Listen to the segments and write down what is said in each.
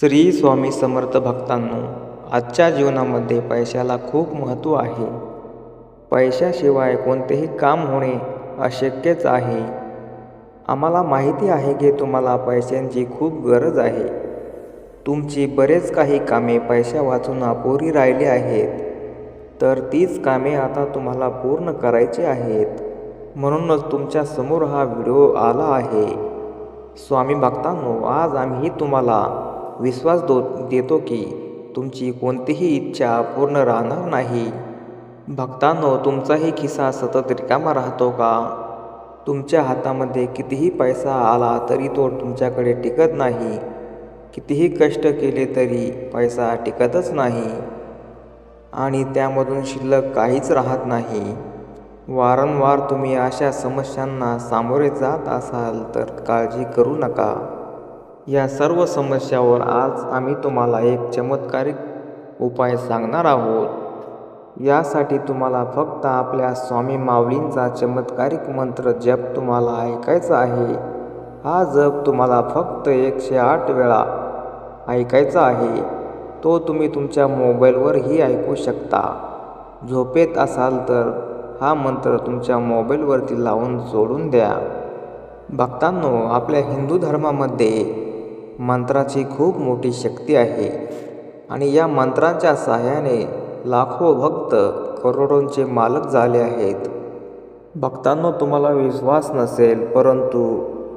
श्री स्वामी समर्थ भक्तांनो आजच्या जीवनामध्ये पैशाला खूप महत्त्व आहे. पैशाशिवाय कोणतेही काम होणे अशक्यच आहे. आम्हाला माहिती आहे की तुम्हाला पैशांची खूप गरज आहे. तुमची बरेच काही कामे पैशा वाचून अपुरी राहिली आहेत. तर तीच कामे आता तुम्हाला पूर्ण करायची आहेत. म्हणूनच तुमच्यासमोर हा व्हिडिओ आला आहे. स्वामी भक्तांनो आज आम्ही तुम्हाला विश्वास दो देतो की तुमची कोणतीही इच्छा पूर्ण राहणार नाही. भक्तांनो तुमचाही खिसा सतत रिकामा राहतो का? तुमच्या हातामध्ये कितीही पैसा आला तरी तो तुमच्याकडे टिकत नाही. कितीही कष्ट केले तरी पैसा टिकतच नाही. आणि त्यामधून शिल्लक काहीच राहत नाही. वारंवार तुम्ही अशा समस्यांना सामोरे जात असाल तर काळजी करू नका. या सर्व समस्यावर आज आम्ही तुम्हाला एक चमत्कारिक उपाय सांगणार आहोत. यासाठी तुम्हाला फक्त आपल्या स्वामी माऊलींचा चमत्कारिक मंत्र जप तुम्हाला ऐकायचा आहे. हा जप तुम्हाला फक्त एकशे आठ वेळा ऐकायचा आहे. तो तुम्ही तुमच्या मोबाईलवरही ऐकू शकता. झोपेत असाल तर हा मंत्र तुमच्या मोबाईलवरती लावून जोडून द्या. भक्तांनो आपल्या हिंदू धर्मामध्ये मंत्राची खूप मोठी शक्ती आहे. आणि या मंत्रांच्या सहाय्याने लाखो भक्त करोडोंचे मालक झाले आहेत. भक्तांनो तुम्हाला विश्वास नसेल परंतु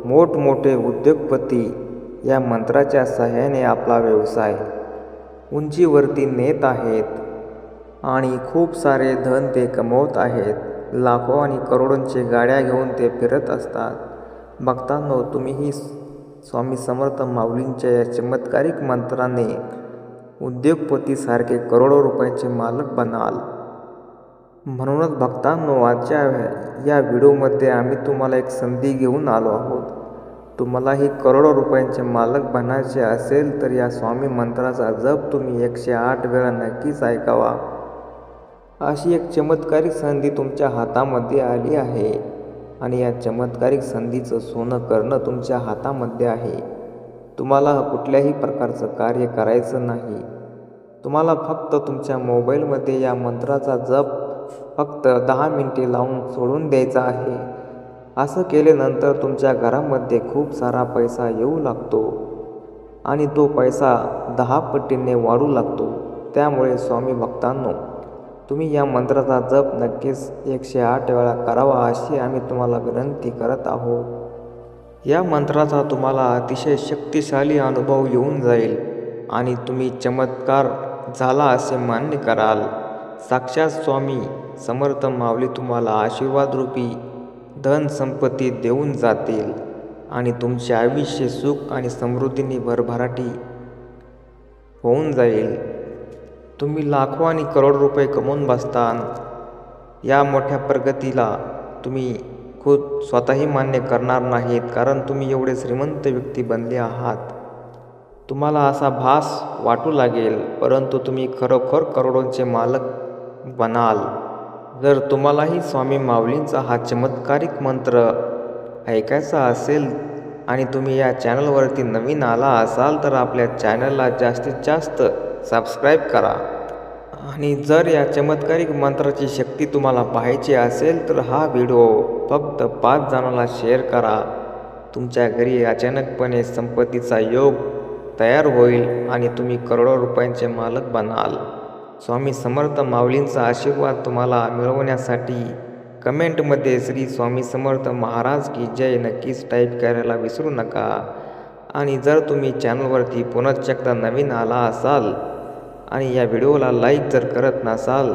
मोठमोठे उद्योगपती या मंत्राच्या सहाय्याने आपला व्यवसाय उंचीवरती नेत आहेत आणि खूप सारे धन ते कमवत आहेत. लाखो आणि करोडोंचे गाड्या घेऊन ते फिरत असतात. भक्तांनो तुम्हीही स्वामी समर्थ माऊलींच्या या चमत्कारिक मंत्राने उद्योगपतीसारखे करोडो रुपयांचे मालक बनाल. म्हणूनच भक्तांनो आजच्या या व्हिडिओमध्ये आम्ही तुम्हाला एक संधी घेऊन आलो आहोत. तुम्हालाही करोडो रुपयांचे मालक बनायचे असेल तर या स्वामी मंत्राचा जप तुम्ही एकशे आठ वेळा नक्कीच ऐकावा. अशी एक चमत्कारिक संधी तुमच्या हातामध्ये आली आहे. आणि या चमत्कारिक संधीचं सोनं करणं तुमच्या हातामध्ये आहे. तुम्हाला कुठल्याही प्रकारचं कार्य करायचं नाही. तुम्हाला फक्त तुमच्या मोबाईलमध्ये या मंत्राचा जप फक्त दहा मिनटे लावून सोडून द्यायचा आहे. असं केल्यानंतर तुमच्या घरामध्ये खूप सारा पैसा येऊ लागतो आणि तो पैसा दहा पटीने वाढू लागतो. त्यामुळे स्वामी भक्तांनो तुम्ही या मंत्राचा जप नक्कीच एकशे आठ वेळा करावा अशी आम्ही तुम्हाला विनंती करत आहोत. या मंत्राचा तुम्हाला अतिशय शक्तिशाली अनुभव येऊन जाईल आणि तुम्ही चमत्कार झाला असे मान्य कराल. साक्षात स्वामी समर्थ माऊली तुम्हाला आशीर्वादरूपी धन संपत्ती देऊन जातील आणि तुमचे आयुष्य सुख आणि समृद्धीने भरभराटी होऊन जाईल. तुम्ही लाखो आणि करोड रुपये कमवून बसतान. या मोठ्या प्रगतीला तुम्ही खुद स्वतःही मान्य करणार नाहीत कारण तुम्ही एवढे श्रीमंत व्यक्ती बनले आहात. तुम्हाला असा भास वाटू लागेल परंतु तुम्ही खरोखर करोडोंचे मालक बनाल. जर तुम्हालाही स्वामी माऊलींचा हा चमत्कारिक मंत्र ऐकायचा असेल आणि तुम्ही या चॅनलवरती नवीन आला असाल तर आपल्या चॅनलला जास्तीत जास्त सबस्क्राईब करा. आणि जर या चमत्कारिक मंत्राची शक्ती तुम्हाला पाहायची असेल तर हा व्हिडिओ फक्त पाच जणांना शेअर करा. तुमच्या घरी अचानकपणे संपत्तीचा योग तयार होईल आणि तुम्ही करोडो रुपयांचे मालक बनाल. स्वामी समर्थ माऊलींचा आशीर्वाद तुम्हाला मिळवण्यासाठी कमेंटमध्ये श्री स्वामी समर्थ महाराज की जय नक्कीच टाईप करायला विसरू नका. आणि जर तुम्ही चॅनलवरती पुनश्च एकदा नवीन आला असाल आणि या व्हिडिओला लाईक जर करत नसाल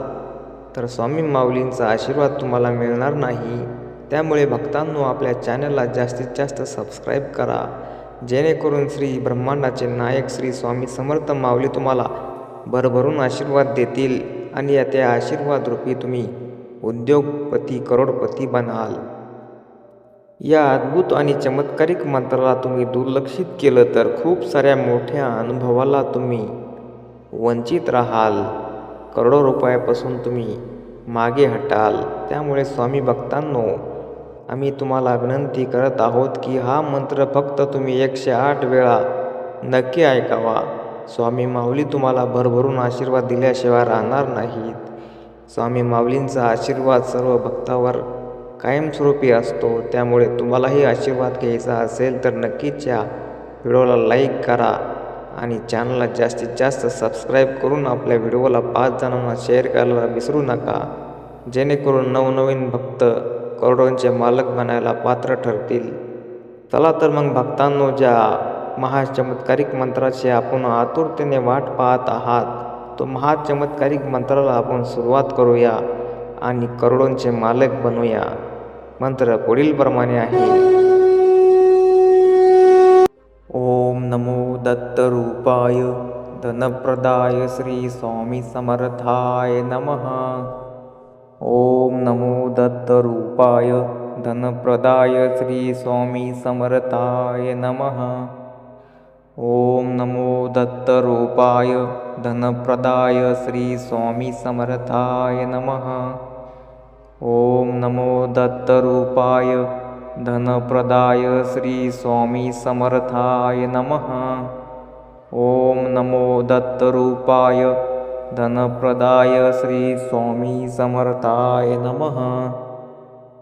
तर स्वामी माऊलींचा आशीर्वाद तुम्हाला मिळणार नाही. त्यामुळे भक्तांनो आपल्या चॅनलला जास्तीत जास्त सबस्क्राईब करा. जेणेकरून श्री ब्रह्मांडाचे नायक श्री स्वामी समर्थ माऊली तुम्हाला भरभरून आशीर्वाद देतील आणि या त्या आशीर्वादरूपी तुम्ही उद्योगपती करोडपती बनाल. या अद्भुत आणि चमत्कारिक मंत्राला तुम्ही दुर्लक्षित केलं तर खूप साऱ्या मोठ्या अनुभवाला तुम्ही वंचित राहाल. करोडो रुपयापासून तुम्ही मागे हटाल. त्यामुळे स्वामी भक्तांनो आम्ही तुम्हाला विनंती करत आहोत की हा मंत्र फक्त तुम्ही एकशे आठ वेळा नक्की ऐकावा. स्वामी माऊली तुम्हाला भरभरून आशीर्वाद दिल्याशिवाय राहणार नाहीत. स्वामी माऊलींचा आशीर्वाद सर्व भक्तावर कायमस्वरूपी असतो. त्यामुळे तुम्हालाही आशीर्वाद घ्यायचा असेल तर नक्कीच या व्हिडिओला लाईक करा. आणि चॅनलला जास्तीत जास्त सबस्क्राईब करून आपल्या व्हिडिओला पाच जणांना शेअर करायला विसरू नका. जेणेकरून नवनवीन भक्त करोडोंचे मालक बनायला पात्र ठरतील. चला तर मग भक्तांनो ज्या महाचमत्कारिक मंत्राची आपण आतुरतेने वाट पाहत आहात तो महाचमत्कारिक मंत्राला आपण सुरुवात करूया आणि करोडोंचे मालक बनूया. मंत्र पुढील प्रमाणे आहे. ओम नमो दत्तरूपाय धनप्रदाय श्री स्वामी समर्थाय नमः। ओम नमो दत्तरूपाय धनप्रदाय श्री स्वामी समर्थाय नमः। ओम नमो दत्तरूपाय धनप्रदाय श्री स्वामी समर्थाय नमः। ओम नमो दत्तरूपाय धनप्रदाय श्री स्वामी समर्थाय नमः। ओम नमो दत्तरूपाय धनप्रदाय श्री स्वामी समर्थाय नमः।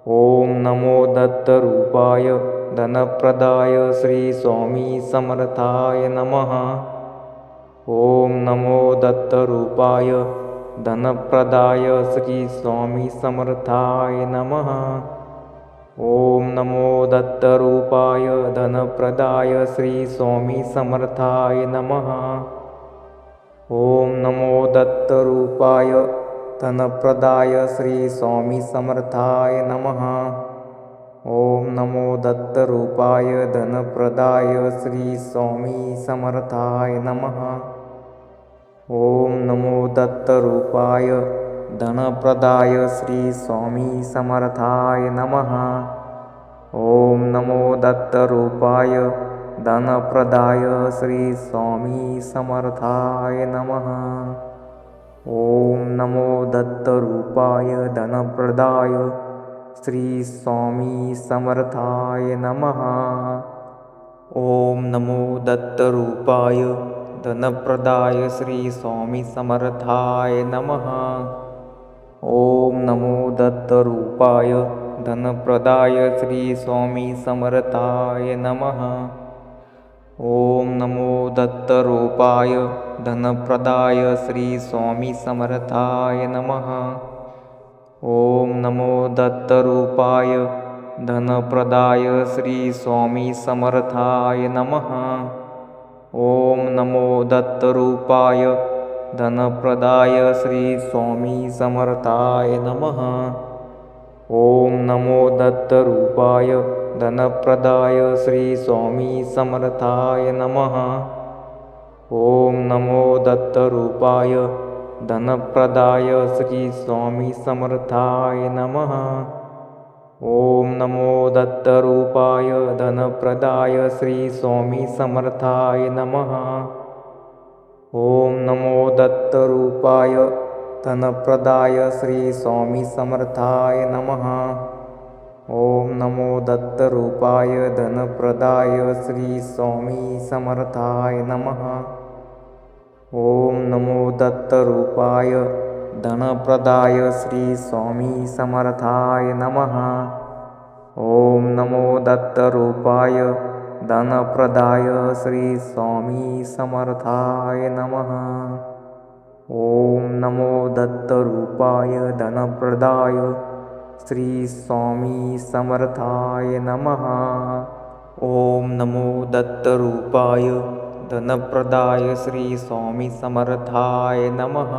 ओम नमो दत्तरूपाय धनप्रदाय श्री स्वामी समर्थाय नमः। ओम नमो दत्तरूपाय धनप्रदाय श्री स्वामी समर्थाय नमः। ओम नमो दत्तरूपाय धनप्रदाय श्री नमः। ओम नमो दत्तरूपाय धनप्रदाय श्री नमः। ओम नमो दत्तरूपाय धनप्रदाय श्री नमः। ओम नमो दत्तरूपाय धनप्रदाय श्री नमः ओम नमो दत्तरूपाय धनप्रदाय श्री स्वामी समर्थाय नमः। ओम नमो दत्तरूपाय धनप्रदाय श्री स्वामी समर्थाय नमः। ओम नमो दत्तरूपाय धनप्रदाय श्री स्वामी समर्थाय नमः। ओम नमो दत्तरूपाय धनप्रदाय श्री स्वामी नमः। ओम नमो दत्तरूपाय धनप्रदाय श्री स्वामी नमः। ओम नमो दत्तरूपाय धनप्रदाय श्री स्वामी नमः। ओम नमो दत्तरूपाय धनप्रदाय श्री स्वामी नमः ओम नमो दत्तरूपाय धनप्रदाय श्री समर्थाय नमः। ओम नमो दत्तरूपाय धनप्रदाय श्री समर्थाय नमः। ओम नमो दत्तरूपाय धनप्रदाय श्री समर्थाय नमः। ओम नमो दत्तरूपाय धनप्रदाय श्री स्वामी समर्थाय नमः। ओम नमो दत्तरूपाय धनप्रदाय श्री स्वामी समर्थाय नमः। ओम नमो दत्तरूपाय धनप्रदाय श्री स्वामी समर्थाय नमः। ओम नमो दत्तरूपाय धनप्रदाय श्री स्वामी समर्थाय नमः ओम नमो दत्तरूपाय धनप्रदाय श्री स्वामी समर्थाय नमः। ओम नमो दत्तरूपाय धनप्रदाय श्री स्वामी समर्थाय नमः।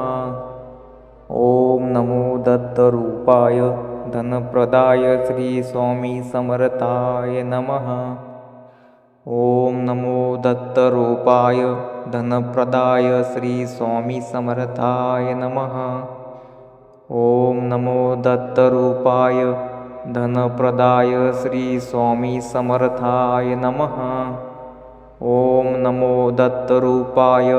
ओम नमो दत्तरूपाय धनप्रदाय श्री स्वामी समर्थाय नमः ओम नमो दत्तरूपाय धनप्रदाय श्री स्वामी समर्थाय नमः। ओम नमो दत्तरूपाय धनप्रदाय श्री स्वामी समर्थाय नमः। ओम नमो दत्तरूपाय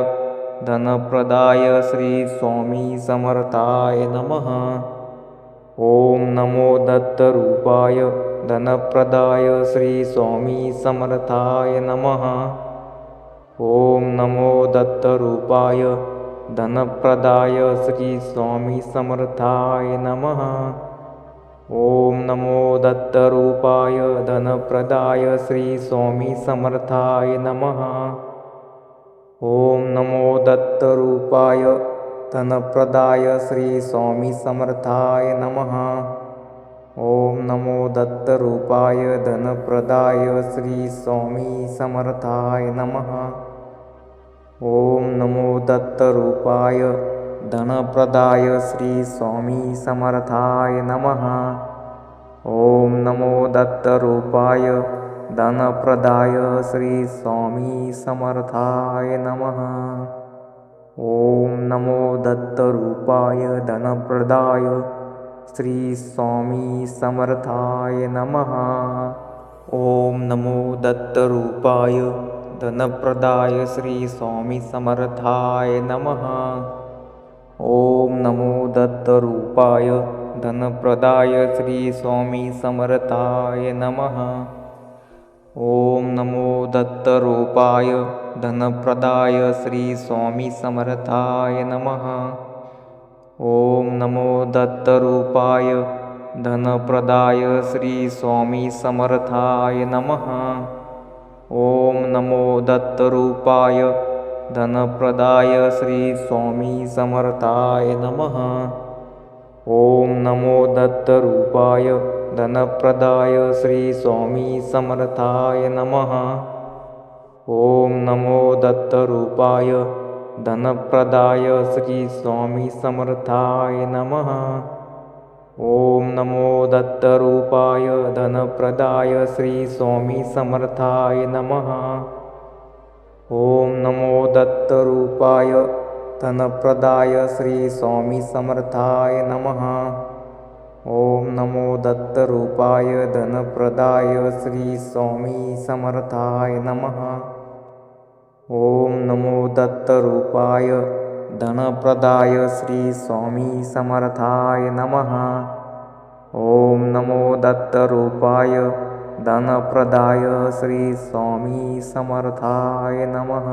धनप्रदाय श्री स्वामी समर्थाय नमः। ओम नमो दत्तरूपाय धनप्रदाय श्री स्वामी समर्थाय नमः। ॐ नमो दत्तरूपाय धनप्रदाय श्री स्वामी समर्थाय नमः। ॐ नमो दत्तरूपाय धनप्रदाय श्री स्वामी समर्थाय नमः। ॐ नमो दत्तरूपाय धनप्रदाय श्री स्वामी समर्थाय नमः ॐ नमो दत्तरूपाय धनप्रदाय श्री समर्थाय नमः। ॐ नमो दत्तरूपाय धनप्रदाय श्री समर्थाय नमः। ॐ नमो दत्तरूपाय धनप्रदाय श्री समर्थाय नमः। ॐ नमो दत्तरूपाय धनप्रदाय समर्थाय नमः। ॐ नमो दत्तरूपाय धनप्रदाय श्री स्वामी समर्थाय नमः। ॐ नमो दत्तरूपाय धनप्रदाय श्री नमः। ॐ नमो दत्तरूपाय धनप्रदाय श्री नमः ॐ नमो दत्तरूपाय धनप्रदाय श्री स्वामी समर्थाय नमः। ॐ नमो दत्तरूपाय धनप्रदाय श्री स्वामी समर्थाय नमः। ॐ नमो दत्तरूपाय धनप्रदाय श्री स्वामी समर्थाय नमः। ॐ नमो दत्तरूपाय धनप्रदाय श्री स्वामी समर्थाय नमः। ॐ नमो दत्तरूपाय धनप्रदाय श्री नमः। ॐ नमो दत्तरूपाय धनप्रदाय श्री नमः। ॐ नमो दत्तरूपाय धनप्रदाय श्री नमः ॐ नमो दत्तरूपाय धनप्रदाय श्री स्वामी समर्थाय नमः। ॐ नमो दत्तरूपाय धनप्रदाय श्री स्वामी समर्थाय नमः